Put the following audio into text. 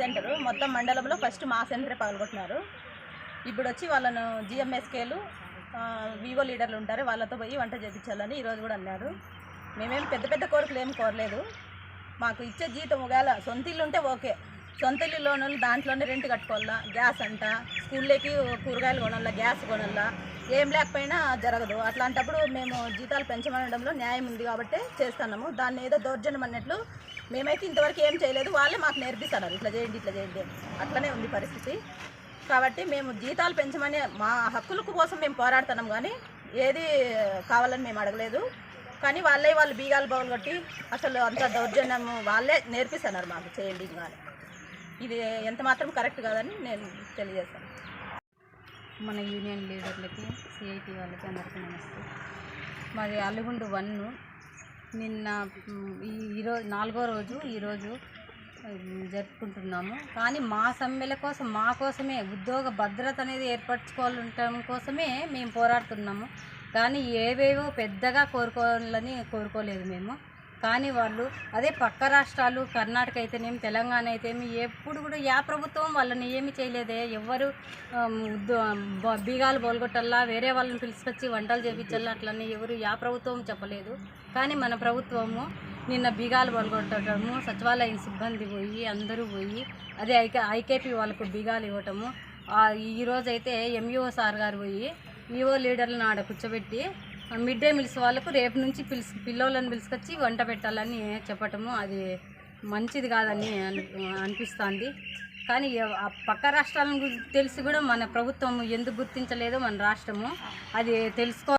Centre. మొత్తం మండలంలో first మా సెంటరే పగలగొట్టినారు. ఇప్పుడు వచ్చి వాళ్ళను జిఎంఎస్కేలు వివో లీడర్లు ఉంటారు. వాళ్ళతో పోయి వంట చేయించాలని ఈరోజు కూడా అన్నారు. మేమేం పెద్ద పెద్ద కోరికలు ఏం కోరలేదు. మాకు ఇచ్చే జీతం ఒకవేళ సొంత ఇల్లు ఉంటే ఓకే. సొంత ఇల్లులోనూ దాంట్లోనే రెంట్ కట్టుకోవాలా? గ్యాస్ అంట. స్కూల్లోకి కూరగాయలు కొనాలా? గ్యాస్ కొనాలా? ఏం లేకపోయినా జరగదు. అట్లాంటప్పుడు మేము జీతాలు పెంచమనడంలో న్యాయం ఉంది కాబట్టి చేస్తున్నాము. దాన్ని ఏదో దౌర్జన్యం అన్నట్లు మేమైతే ఇంతవరకు ఏం చేయలేదు. వాళ్ళే మాకు నేర్పిస్తున్నారు. ఇట్లా చేయండి ఇట్లా చేయండి అట్లనే ఉంది పరిస్థితి. కాబట్టి మేము జీతాలు పెంచమని మా హక్కుల కోసం మేము పోరాడుతున్నాం కానీ ఏది కావాలని మేము అడగలేదు. కానీ వాళ్ళే వాళ్ళు బీగాలు బౌలు కొట్టి అసలు అంత దౌర్జన్యం వాళ్ళే నేర్పిస్తున్నారు మాకు చేయండి కానీ. ఇది ఎంత మాత్రం కరెక్ట్ కాదని నేను తెలియజేస్తాను. మన యూనియన్ లీడర్లకి సిఐటి వాళ్ళకి అందరికీ నమస్తే. మాది అల్లుగుండు వన్. నిన్న ఈ ఈరోజు నాలుగో రోజు ఈరోజు జరుపుకుంటున్నాము. కానీ మా సమ్మెల కోసం మా కోసమే ఉద్యోగ భద్రత అనేది ఏర్పరచుకోవడం కోసమే మేము పోరాడుతున్నాము. కానీ ఏవేవో పెద్దగా కోరుకోవాలని కోరుకోలేదు మేము. కానీ వాళ్ళు అదే పక్క రాష్ట్రాలు కర్ణాటక అయితేనేమి తెలంగాణ అయితేనేమి ఎప్పుడు కూడా యా ప్రభుత్వం వాళ్ళని ఏమి చేయలేదే. ఎవరు బీగాలు బోల్గొట్టల్లా వేరే వాళ్ళని పిలిచికొచ్చి వంటలు చేపించల్లా అట్లని ఎవరు యా ప్రభుత్వం చెప్పలేదు. కానీ మన ప్రభుత్వము నిన్న బీగాలు బోల్గొట్టడము సచివాలయం సిబ్బంది పోయి అందరూ పోయి అదే ఐకే ఐకేపీ వాళ్ళకు బీగాలు ఇవ్వటము ఈరోజైతే ఈ ఎంఈఓ సార్ గారు పోయి ఈఓ లీడర్లను ఆడ కూర్చోబెట్టి మిడ్ డే మీల్స్ వాళ్ళకు రేపు నుంచి పిలుసు పిల్లలను పిలుచుకొచ్చి వంట పెట్టాలని చెప్పటము అది మంచిది కాదని అని అనిపిస్తుంది. కానీ పక్క రాష్ట్రాలను గురించి తెలిసి కూడా మన ప్రభుత్వం ఎందుకు గుర్తించలేదో మన రాష్ట్రము అది తెలుసుకో